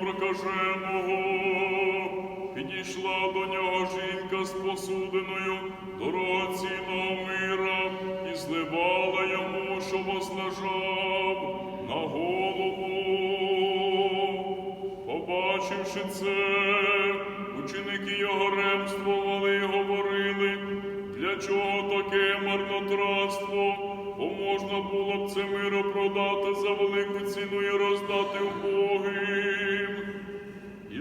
прокаженого, підійшла до нього жінка з посудиною дорогоцінного мира і зливала йому, що возлежав на голову. Побачивши це, ученики його ремствували і говорили, для чого таке марнотратство, бо можна було б це миро продати за велику ціну і роздати убогим.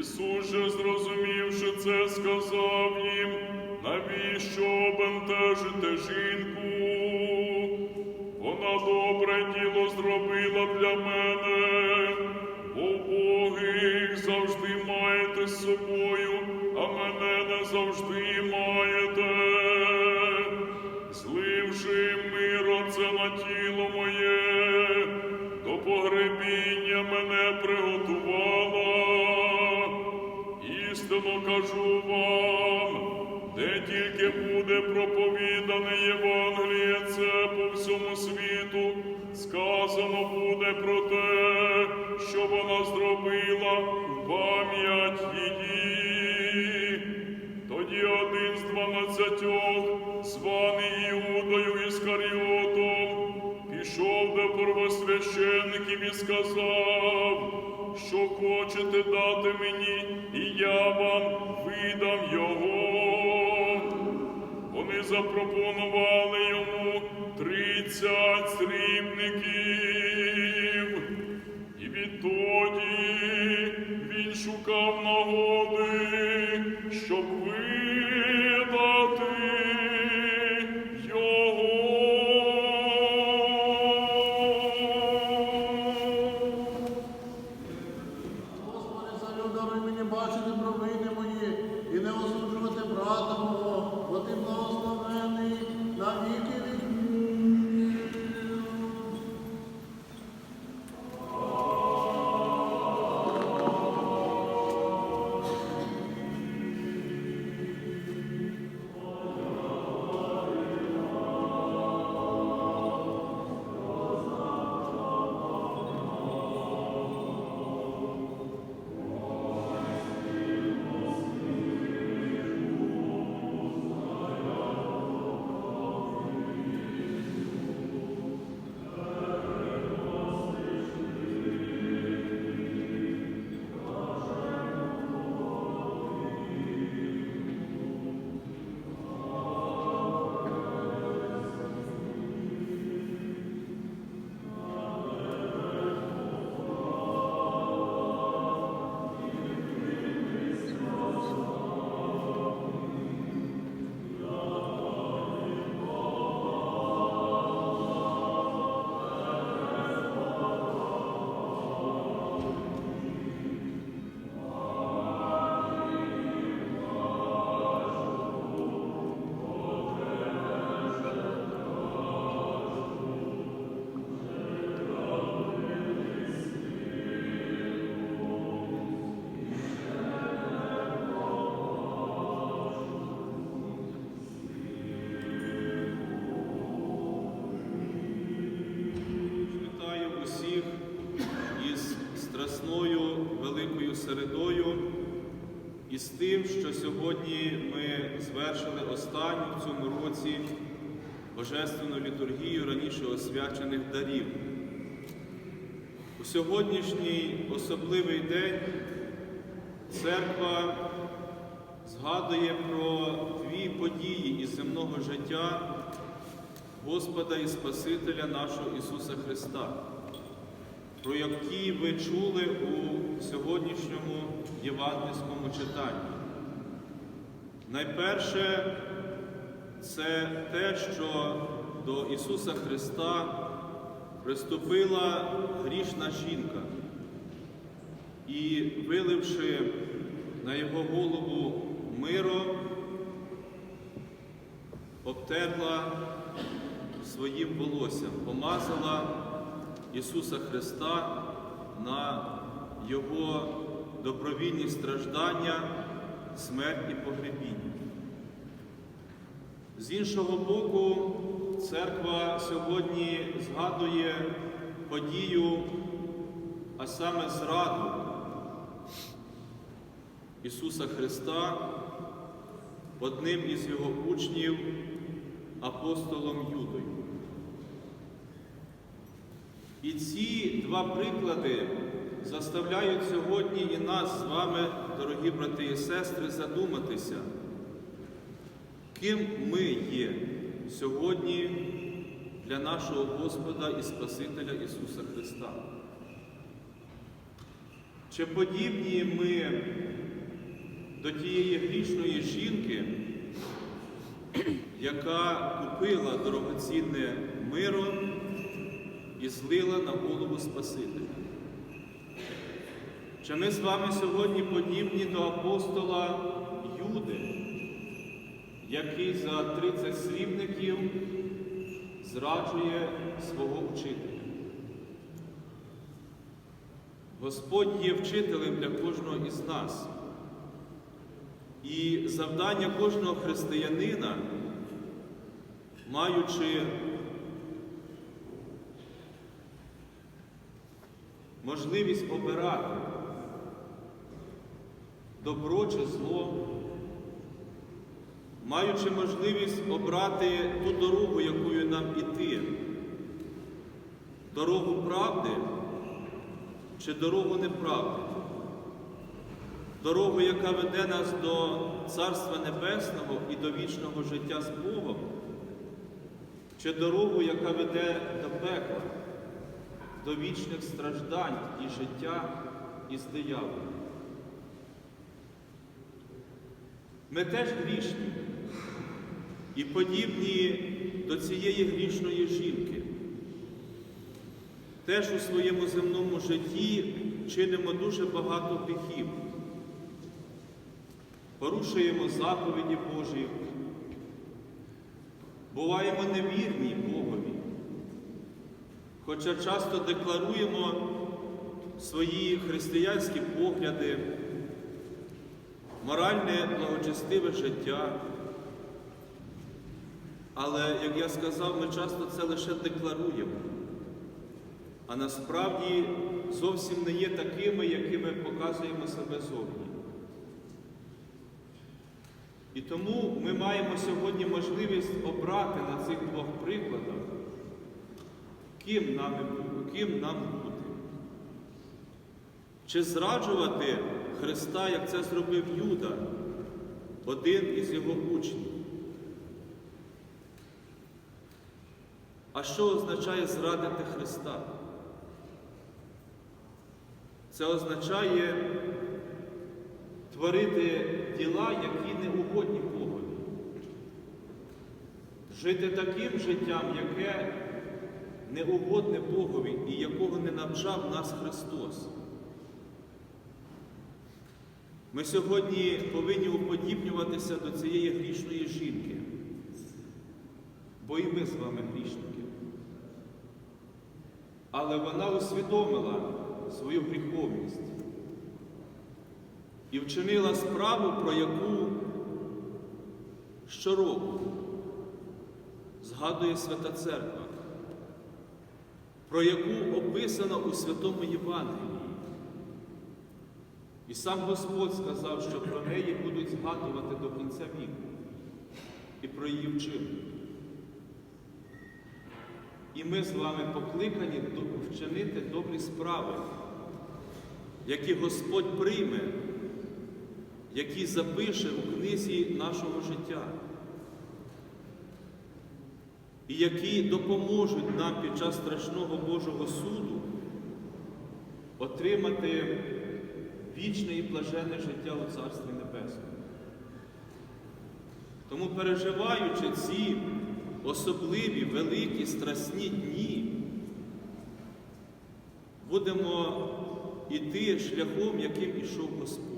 Ісус же, зрозумівши це, сказав їм, навіщо обентежите жінку? Вона добре діло зробила для мене, бо убогих завжди маєте з собою, а мене не завжди маєте. Кажу вам, де тільки буде проповідане Євангеліє це по всьому світу, сказано буде про те, що вона зробила в пам'ять її. Тоді один з дванадцятьох, званий Іудою Іскаріотом, пішов до первосвященників і сказав, що хочете дати мені, і я вам видам його. Вони запропонували йому тридцять срібників. І відтоді він шукав нагоди, середою і з тим, що сьогодні ми звершили останню в цьому році Божественну літургію раніше освячених дарів. У сьогоднішній особливий день церква згадує про дві події із земного життя Господа і Спасителя нашого Ісуса Христа, про які ви чули у сьогоднішньому євангельському читанні. Найперше, це те, що до Ісуса Христа приступила грішна жінка і, виливши на його голову миро, обтерла своїм волоссям, помазала Ісуса Христа на Його добровільні страждання, смерть і погребіння. З іншого боку, церква сьогодні згадує подію, а саме зраду Ісуса Христа одним із його учнів, апостолом Юдою. І ці два приклади заставляють сьогодні і нас з вами, дорогі брати і сестри, задуматися, ким ми є сьогодні для нашого Господа і Спасителя Ісуса Христа. Чи подібні ми до тієї грішної жінки, яка купила дорогоцінне миро і злила на голову Спасителя? Чи ми з вами сьогодні подібні до апостола Юди, який за 30 срібників зраджує свого вчителя? Господь є вчителем для кожного із нас. І завдання кожного християнина, маючи можливість обирати. Добро чи зло, маючи можливість обрати ту дорогу, якою нам іти, дорогу правди чи дорогу неправди, дорогу, яка веде нас до Царства Небесного і до вічного життя з Богом, чи дорогу, яка веде до пекла, до вічних страждань і життя із дияволом. Ми теж грішні і подібні до цієї грішної жінки. Теж у своєму земному житті чинимо дуже багато гріхів, порушуємо заповіді Божі, буваємо невірні Богові, хоча часто декларуємо свої християнські погляди, моральне благочестиве життя. Але, як я сказав, ми часто це лише декларуємо, а насправді зовсім не є такими, якими показуємо себе зовні. І тому ми маємо сьогодні можливість обрати на цих двох прикладах, ким нам, ким нам бути. Чи зраджувати Христа, як це зробив Юда, один із його учнів? А що означає зрадити Христа? Це означає творити діла, які не угодні Богові. Жити таким життям, яке не угодне Богові і якого не навчав нас Христос. Ми сьогодні повинні уподібнюватися до цієї грішної жінки, бо і ми з вами грішники. Але вона усвідомила свою гріховність і вчинила справу, про яку щороку згадує Свята Церква, про яку описано у Святому Євангелії. І сам Господь сказав, що про неї будуть згадувати до кінця віку і про її вчинок. І ми з вами покликані вчинити добрі справи, які Господь прийме, які запише у книзі нашого життя, і які допоможуть нам під час страшного Божого суду отримати вічне і блаженне життя у Царстві Небесному. Тому, переживаючи ці особливі, великі, страсні дні, будемо йти шляхом, яким ішов Господь.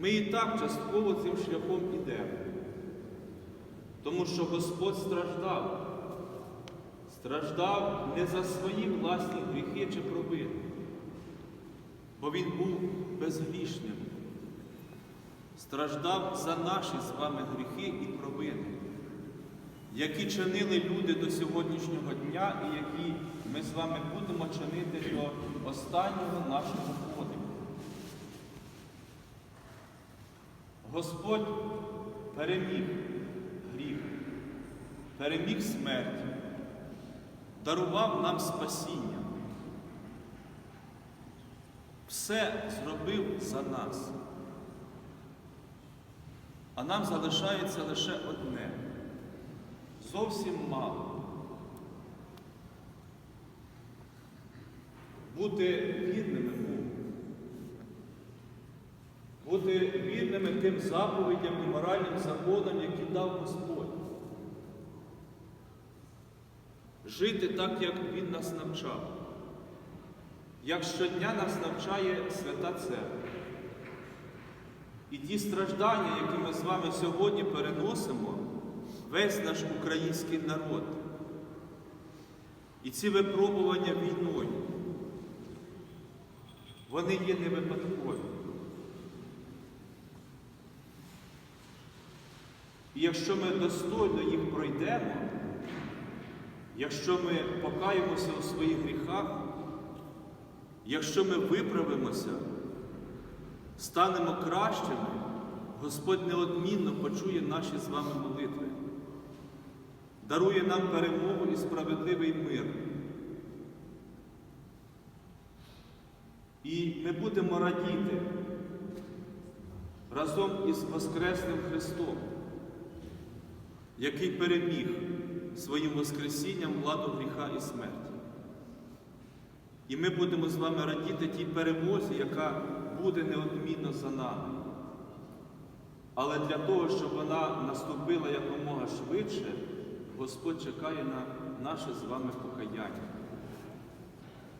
Ми і так частково цим шляхом ідемо, тому що Господь страждав. Страждав не за свої власні гріхи чи провини, бо Він був безгрішним. Страждав за наші з вами гріхи і провини, які чинили люди до сьогоднішнього дня і які ми з вами будемо чинити до останнього нашого подиху. Господь переміг переміг смерть, дарував нам спасіння. Все зробив за нас. А нам залишається лише одне. Зовсім мало. Бути вірними Богу. Бути вірними тим заповідям і моральним законам, які дав Господь. Жити так, як Він нас навчав. Як щодня нас навчає Свята Церква. І ті страждання, які ми з вами сьогодні переносимо, весь наш український народ. І ці випробування війною, вони є не випадкові. І якщо ми достойно їх пройдемо, якщо ми покаємося у своїх гріхах, якщо ми виправимося, станемо кращими, Господь неодмінно почує наші з вами молитви, дарує нам перемогу і справедливий мир. І ми будемо радіти разом із Воскресним Христом, який переміг своїм Воскресінням владу гріха і смерті. І ми будемо з вами радіти тій перемозі, яка буде неодмінно за нами. Але для того, щоб вона наступила якомога швидше, Господь чекає на наше з вами покаяння.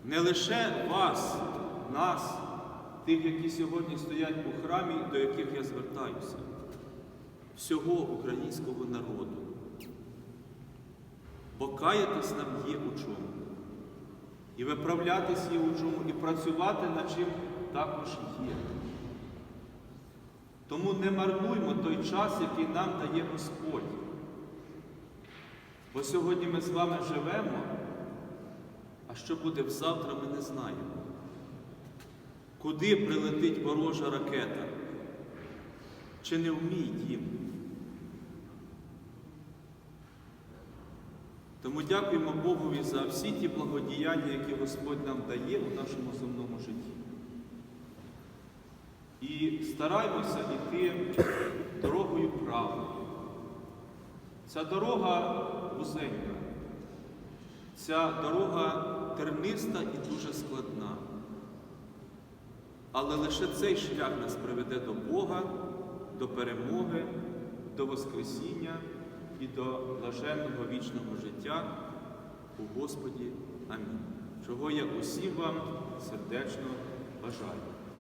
Не лише вас, нас, тих, які сьогодні стоять у храмі, до яких я звертаюся, всього українського народу. Бо каятись нам є у чому. І виправлятись є у чому, і працювати над чим також є. Тому не марнуймо той час, який нам дає Господь. Бо сьогодні ми з вами живемо, а що буде завтра, ми не знаємо. Куди прилетить ворожа ракета? Чи не в мій дім? Тому дякуємо Богові за всі ті благодіяння, які Господь нам дає у нашому земному житті. І стараймося йти дорогою правди. Ця дорога вузенька, ця дорога терниста і дуже складна. Але лише цей шлях нас приведе до Бога, до перемоги, до Воскресіння і до блаженного вічного життя у Господі. Амінь. Чого я усім вам сердечно бажаю.